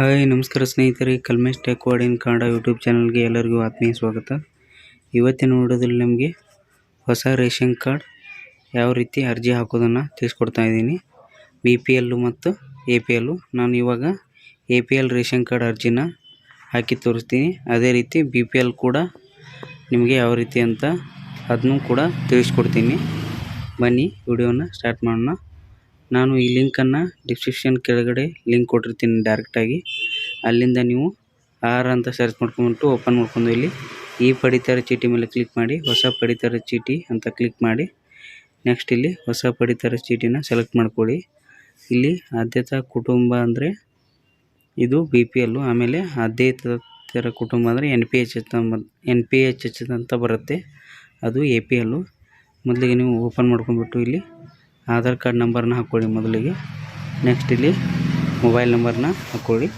Hi, ನಮಸ್ಕಾರ ಸ್ನೇಹಿತರೆ. Kalmesh tech ward in Kannada YouTube ಚಾನಲ್ಗೆ ಎಲ್ಲರಿಗೂ ಆತ್ಮೀಯ ಸ್ವಾಗತ. ಇವತ್ತಿನ ವಿಡಿಯೋದಲ್ಲಿ ನಮಗೆ ಹೊಸ ರೇಷನ್ ಕಾರ್ಡ್ ಯಾವ ರೀತಿ ಅರ್ಜಿ ಹಾಕೋದನ್ನು ತಿಳಿಸ್ಕೊಡ್ತಾ ಇದ್ದೀನಿ. ಬಿ ಪಿ ಎಲ್ಲು ಮತ್ತು ಎ ಪಿ ಎಲ್ಲು ನಾನು ಇವಾಗ A P L ration card ಅರ್ಜಿನ ಹಾಕಿ ತೋರಿಸ್ತೀನಿ. ಅದೇ ರೀತಿ ಬಿ ಪಿ ಎಲ್ ಕೂಡ ನಿಮಗೆ ಯಾವ ರೀತಿ ಅಂತ ಅದನ್ನು ಕೂಡ ತಿಳಿಸ್ಕೊಡ್ತೀನಿ. ಬನ್ನಿ, ವಿಡಿಯೋನ ಸ್ಟಾರ್ಟ್ ಮಾಡೋಣ. ನಾನು ಈ ಲಿಂಕನ್ನು ಡಿಸ್ಕ್ರಿಪ್ಷನ್ ಕೆಳಗಡೆ ಲಿಂಕ್ ಕೊಟ್ಟಿರ್ತೀನಿ ಡೈರೆಕ್ಟಾಗಿ. ಅಲ್ಲಿಂದ ನೀವು ಆರ್ ಅಂತ ಸರ್ಚ್ ಮಾಡ್ಕೊಂಬಿಟ್ಟು ಓಪನ್ ಮಾಡ್ಕೊಂಡು ಇಲ್ಲಿ ಈ ಪಡಿತರ ಚೀಟಿ ಮೇಲೆ ಕ್ಲಿಕ್ ಮಾಡಿ, ಹೊಸ ಪಡಿತರ ಚೀಟಿ ಅಂತ ಕ್ಲಿಕ್ ಮಾಡಿ. ನೆಕ್ಸ್ಟ್ ಇಲ್ಲಿ ಹೊಸ ಪಡಿತರ ಚೀಟಿನ ಸೆಲೆಕ್ಟ್ ಮಾಡ್ಕೊಳ್ಳಿ. ಇಲ್ಲಿ ಆದ್ಯತಾ ಕುಟುಂಬ ಅಂದರೆ ಇದು ಬಿ ಪಿ ಎಲ್ಲು ಆಮೇಲೆ ಆದ್ಯತರ ಕುಟುಂಬ ಅಂದರೆ N P H N P H H ಅಂತ ಬರುತ್ತೆ. ಅದು ಎ ಪಿ ಎಲ್ಲು ಮೊದಲಿಗೆ ನೀವು ಓಪನ್ ಮಾಡ್ಕೊಂಬಿಟ್ಟು ಇಲ್ಲಿ ಆಧಾರ್ ಕಾರ್ಡ್ ನಂಬರ್ನ ಹಾಕ್ಕೊಳ್ಳಿ ಮೊದಲಿಗೆ. ನೆಕ್ಸ್ಟ್ ಇಲ್ಲಿ ಮೊಬೈಲ್ ನಂಬರ್ನ ಹಾಕ್ಕೊಳ್ಳಿ.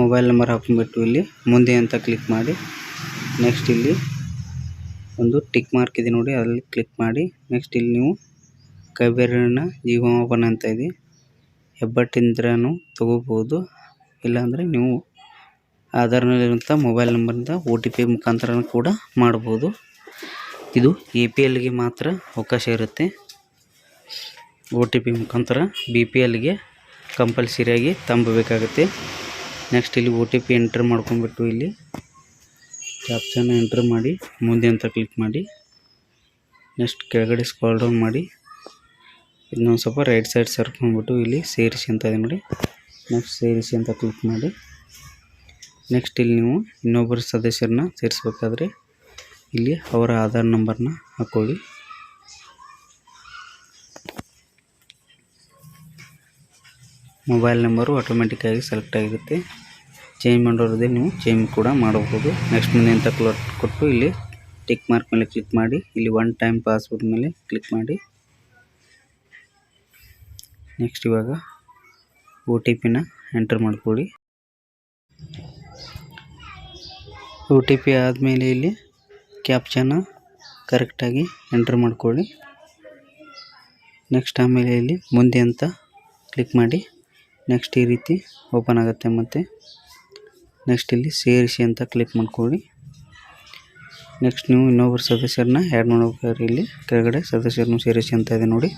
ಮೊಬೈಲ್ ನಂಬರ್ ಹಾಕೊಂಡ್ಬಿಟ್ಟು ಇಲ್ಲಿ ಮುಂದೆ ಅಂತ ಕ್ಲಿಕ್ ಮಾಡಿ. ನೆಕ್ಸ್ಟ್ ಇಲ್ಲಿ ಒಂದು ಟಿಕ್ ಮಾರ್ಕ್ ಇದೆ ನೋಡಿ, ಅದರಲ್ಲಿ ಕ್ಲಿಕ್ ಮಾಡಿ. ನೆಕ್ಸ್ಟ್ ಇಲ್ಲಿ ನೀವು ಕೈಬೇರಿನ ಜೀವಮಾಪನ ಅಂತ ಇದೆ. ಹೆಬ್ಬಟ್ಟಿಂದ್ರೂ ತಗೋಬೋದು. ಇಲ್ಲಾಂದರೆ ನೀವು ಆಧಾರ್ನಲ್ಲಿರುವಂಥ ಮೊಬೈಲ್ ನಂಬರಿಂದ ಒ ಟಿ ಪಿ ಮುಖಾಂತರ ಕೂಡ ಮಾಡ್ಬೋದು. ಇದು ಎ ಪಿ ಎಲ್ಗೆ ಮಾತ್ರ ಅವಕಾಶ ಇರುತ್ತೆ. ಒ ಟಿ ಪಿ ಮುಖಾಂತರ ಬಿ ಪಿ ಎಲ್ಗೆ ಕಂಪಲ್ಸರಿಯಾಗಿ ತಂಬಬೇಕಾಗುತ್ತೆ. ನೆಕ್ಸ್ಟ್ ಇಲ್ಲಿ ಒ ಟಿ ಪಿ ಎಂಟ್ರ್ ಮಾಡ್ಕೊಂಡ್ಬಿಟ್ಟು ಇಲ್ಲಿ ಕ್ಯಾಪ್ಚನ್ ಎಂಟ್ರ್ ಮಾಡಿ, ಮುಂದೆ ಅಂತ ಕ್ಲಿಕ್ ಮಾಡಿ ನೆಕ್ಸ್ಟ್ ಕೆಳಗಡೆ ಸ್ಕಾಲ್ ಡೌನ್ ಮಾಡಿ, ಇನ್ನೊಂದು ಸ್ವಲ್ಪ ರೈಟ್ ಸೈಡ್ ಸರ್ಕೊಂಡ್ಬಿಟ್ಟು ಇಲ್ಲಿ ಸೇರಿಸಿ ಅಂತ ಇದೆ ನೋಡಿ. ನೆಕ್ಸ್ಟ್ ಸೇರಿಸಿ ಅಂತ ಕ್ಲಿಕ್ ಮಾಡಿ ನೆಕ್ಸ್ಟ್ ಇಲ್ಲಿ ನೀವು ಇನ್ನೊಬ್ಬರ ಸದಸ್ಯರನ್ನ ಸೇರಿಸ್ಬೇಕಾದ್ರೆ ಇಲ್ಲಿ ಅವರ ಆಧಾರ್ ನಂಬರ್ನ ಹಾಕೊಳ್ಳಿ. ಮೊಬೈಲ್ ನಂಬರು ಆಟೋಮೆಟಿಕ್ಕಾಗಿ ಸೆಲೆಕ್ಟ್ ಆಗಿರುತ್ತೆ. ಚೇಂಜ್ ಮಾಡೋರದೇ ನೀವು ಚೇಂಜ್ ಕೂಡ ಮಾಡಬಹುದು. ನೆಕ್ಸ್ಟ್ ಮುಂದೆ ಅಂತ ಕೊಟ್ಟು ಇಲ್ಲಿ ಟಿಕ್ ಮಾರ್ಕ್ ಮೇಲೆ ಕ್ಲಿಕ್ ಮಾಡಿ, ಇಲ್ಲಿ ಒನ್ ಟೈಮ್ ಪಾಸ್ವರ್ಡ್ ಮೇಲೆ ಕ್ಲಿಕ್ ಮಾಡಿ. ನೆಕ್ಸ್ಟ್ ಇವಾಗ ಒ ಟಿ ಪಿನ ಎಂಟರ್ ಮಾಡ್ಕೊಳ್ಳಿ. ಒ ಟಿ ಪಿ ಆದಮೇಲೆ ಇಲ್ಲಿ ಕ್ಯಾಪ್ಚನ ಕರೆಕ್ಟಾಗಿ ಎಂಟ್ರ್ ಮಾಡ್ಕೊಳ್ಳಿ. ನೆಕ್ಸ್ಟ್ ಆಮೇಲೆ ಇಲ್ಲಿ ಮುಂದೆ ಅಂತ ಕ್ಲಿಕ್ ಮಾಡಿ. ನೆಕ್ಸ್ಟ್ ಈ ರೀತಿ ಓಪನ್ ಆಗುತ್ತೆ ಮತ್ತು. ನೆಕ್ಸ್ಟ್ ಇಲ್ಲಿ ಸೇರಿಸಿ ಅಂತ ಕ್ಲಿಕ್ ಮಾಡ್ಕೊಳ್ಳಿ. ನೆಕ್ಸ್ಟ್ ನೀವು ಇನ್ನೊಬ್ಬರು ಸದಸ್ಯರನ್ನ ಆ್ಯಡ್ ಮಾಡ್ಬೇಕಾದ್ರೆ ಇಲ್ಲಿ ಕೆಳಗಡೆ ಸದಸ್ಯರನ್ನು ಸೇರಿಸಿ ಅಂತ ಇದೆ ನೋಡಿ.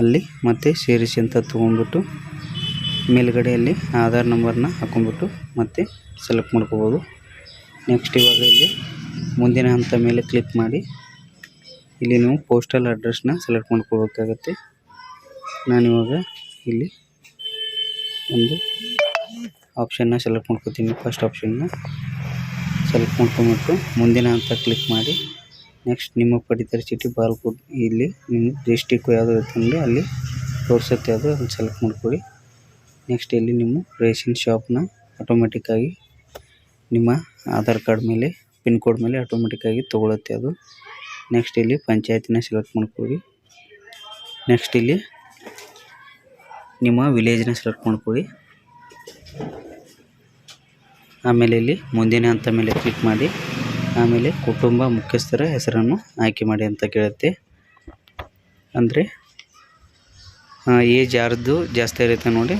ಅಲ್ಲಿ ಮತ್ತೆ ಸೇರಿಸಿ ಅಂತ ತೊಗೊಂಡ್ಬಿಟ್ಟು ಮೇಲುಗಡೆಯಲ್ಲಿ ಆಧಾರ್ ನಂಬರ್ನ ಹಾಕೊಂಡ್ಬಿಟ್ಟು ಮತ್ತೆ ಸೆಲೆಕ್ಟ್ ಮಾಡ್ಕೋಬೋದು. ನೆಕ್ಸ್ಟ್ ಇವಾಗ ಇಲ್ಲಿ ಮುಂದಿನ ಹಂತ ಮೇಲೆ ಕ್ಲಿಕ್ ಮಾಡಿ. ಇಲ್ಲಿ ನೀವು ಪೋಸ್ಟಲ್ ಅಡ್ರೆಸ್ನ ಸೆಲೆಕ್ಟ್ ಮಾಡ್ಕೋಬೇಕಾಗತ್ತೆ ನಾನಿವಾಗ ಇಲ್ಲಿ ಒಂದು ಆಪ್ಷನ್ನ ಸೆಲೆಕ್ಟ್ ಮಾಡ್ಕೋತೀನಿ. ಫಸ್ಟ್ ಆಪ್ಷನ್ನ ಸೆಲೆಕ್ಟ್ ಮಾಡ್ಕೊಂಬಿಟ್ಟು ಮುಂದಿನ ಹಂತ ಕ್ಲಿಕ್ ಮಾಡಿ. ನೆಕ್ಸ್ಟ್ ನಿಮ್ಮ ಪಡಿತರ ಚೀಟಿ ಬಾರ್ಕೋಡ್ ಇಲ್ಲಿ ನಿಮ್ಮ ಡಿಸ್ಟಿಕ್ಕು ಯಾವುದು ಇರ್ತಂದರೆ ಅಲ್ಲಿ ತೋರಿಸುತ್ತೆ ಅದು ಅಲ್ಲಿ ಸೆಲೆಕ್ಟ್ ಮಾಡ್ಕೊಳ್ಳಿ ನೆಕ್ಸ್ಟ್ ಇಲ್ಲಿ ನಿಮ್ಮ ರೇಷನ್ ಶಾಪ್ನ ಆಟೋಮೆಟಿಕ್ಕಾಗಿ ನಿಮ್ಮ ಆಧಾರ್ ಕಾರ್ಡ್ ಮೇಲೆ ಪಿನ್ ಕೋಡ್ ಮೇಲೆ ಆಟೋಮೆಟಿಕ್ಕಾಗಿ ತೊಗೊಳುತ್ತೆ ಅದು. ನೆಕ್ಸ್ಟ್ ಇಲ್ಲಿ ಪಂಚಾಯತಿನ ಸೆಲೆಕ್ಟ್ ಮಾಡ್ಕೊಳ್ಳಿ. ನೆಕ್ಸ್ಟ್ ಇಲ್ಲಿ ನಿಮ್ಮ ವಿಲೇಜ್ನ ಸೆಲೆಕ್ಟ್ ಮಾಡ್ಕೊಳ್ಳಿ. ಆಮೇಲೆ ಇಲ್ಲಿ ಮುಂದಿನ ಹಂತ ಮೇಲೆ ಕ್ಲಿಕ್ ಮಾಡಿ. ಆಮೇಲೆ ಕುಟುಂಬ ಮುಖ್ಯಸ್ಥರ ಹೆಸರನ್ನು ಆಯ್ಕೆ ಮಾಡಿ ಅಂತ ಕೇಳುತ್ತೆ. ಅಂದರೆ ಏಜ್ ಯಾರದ್ದು ಜಾಸ್ತಿ ಇರುತ್ತೆ ನೋಡಿ.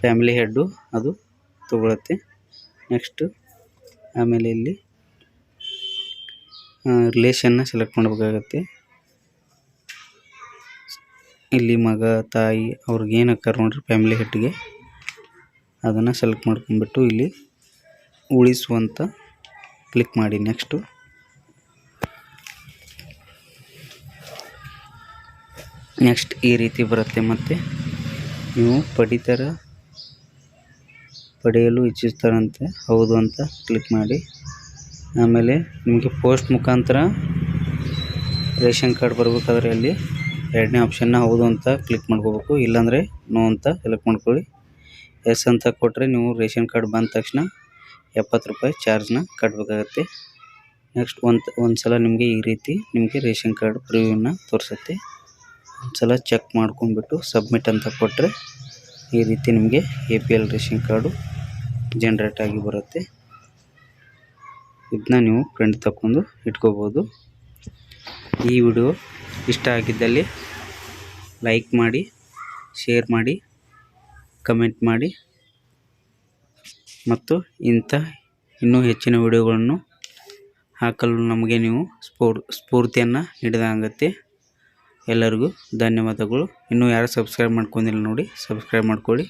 ಫ್ಯಾಮಿಲಿ ಹೆಡ್ಡು ಅದು ತಗೊಳುತ್ತೆ. ನೆಕ್ಸ್ಟು ಆಮೇಲೆ ಇಲ್ಲಿ ರಿಲೇಷನ್ನ ಸೆಲೆಕ್ಟ್ ಮಾಡಬೇಕಾಗತ್ತೆ. ಇಲ್ಲಿ ಮಗ, ತಾಯಿ, ಅವ್ರಿಗೆ ಏನು ಹಾಕ್ತಾರೆ ನೋಡ್ರಿ ಫ್ಯಾಮಿಲಿ ಹೆಡ್ಗೆ ಅದನ್ನು ಸೆಲೆಕ್ಟ್ ಮಾಡ್ಕೊಂಡ್ಬಿಟ್ಟು ಇಲ್ಲಿ ಉಳಿಸುವಂತ ಕ್ಲಿಕ್ ಮಾಡಿ ನೆಕ್ಸ್ಟು ನೆಕ್ಸ್ಟ್ ಈ ರೀತಿ ಬರುತ್ತೆ ಮತ್ತು. ನೀವು ಪಡಿತರ ಪಡೆಯಲು ಇಚ್ಛಿಸ್ತಾರಂತೆ ಹೌದು ಅಂತ ಕ್ಲಿಕ್ ಮಾಡಿ. ಆಮೇಲೆ ನಿಮಗೆ ಪೋಸ್ಟ್ ಮುಖಾಂತರ ರೇಷನ್ ಕಾರ್ಡ್ ಬರಬೇಕಾದ್ರೆ ಅಲ್ಲಿ ಎರಡನೇ ಆಪ್ಷನ್ನ ಹೌದು ಅಂತ ಕ್ಲಿಕ್ ಮಾಡ್ಕೋಬೇಕು. ಇಲ್ಲಾಂದರೆ ನೋ ಅಂತ ಸೆಲೆಕ್ಟ್ ಮಾಡ್ಕೊಳ್ಳಿ. ಎಸ್ ಅಂತ ಕೊಟ್ಟರೆ ನೀವು ರೇಷನ್ ಕಾರ್ಡ್ ಬಂದ ತಕ್ಷಣ ಎಪ್ಪತ್ತು ರೂಪಾಯಿ ಚಾರ್ಜ್ನ ಕಟ್ಟಬೇಕಾಗತ್ತೆ ನೆಕ್ಸ್ಟ್ ಒಂದು ಒಂದು ಸಲ ನಿಮಗೆ ಈ ರೀತಿ ನಿಮಗೆ ರೇಷನ್ ಕಾರ್ಡ್ ಪ್ರಿವ್ಯೂನ ತೋರಿಸುತ್ತೆ. ಒಂದು ಸಲ ಚೆಕ್ ಮಾಡ್ಕೊಂಡ್ಬಿಟ್ಟು ಸಬ್ಮಿಟ್ ಅಂತ ಕೊಟ್ಟರೆ ಈ ರೀತಿ ನಿಮಗೆ A P L ration card generate ಆಗಿ ಬರುತ್ತೆ. ಇದನ್ನ ನೀವು ಪ್ರಿಂಟ್ ತಗೊಂಡು ಇಟ್ಕೋಬೋದು. ಈ ವಿಡಿಯೋ ಇಷ್ಟ ಆಗಿದ್ದಲ್ಲಿ ಲೈಕ್ ಮಾಡಿ ಶೇರ್ ಮಾಡಿ ಕಮೆಂಟ್ ಮಾಡಿ. ಮತ್ತು ಇಂಥ ಇನ್ನೂ ಹೆಚ್ಚಿನ ವಿಡಿಯೋಗಳನ್ನು ಹಾಕಲು ನಮಗೆ ನೀವು ಸ್ಫೂರ್, ಸ್ಫೂರ್ತಿಯನ್ನು ನೀಡಿದಂಗತ್ತೆ ಎಲ್ಲರಿಗೂ ಧನ್ಯವಾದಗಳು. ಇನ್ನೂ ಯಾರು ಸಬ್ಸ್ಕ್ರೈಬ್ ಮಾಡ್ಕೊಂಡಿಲ್ಲ ನೋಡಿ ಸಬ್ಸ್ಕ್ರೈಬ್ ಮಾಡ್ಕೊಳ್ಳಿ.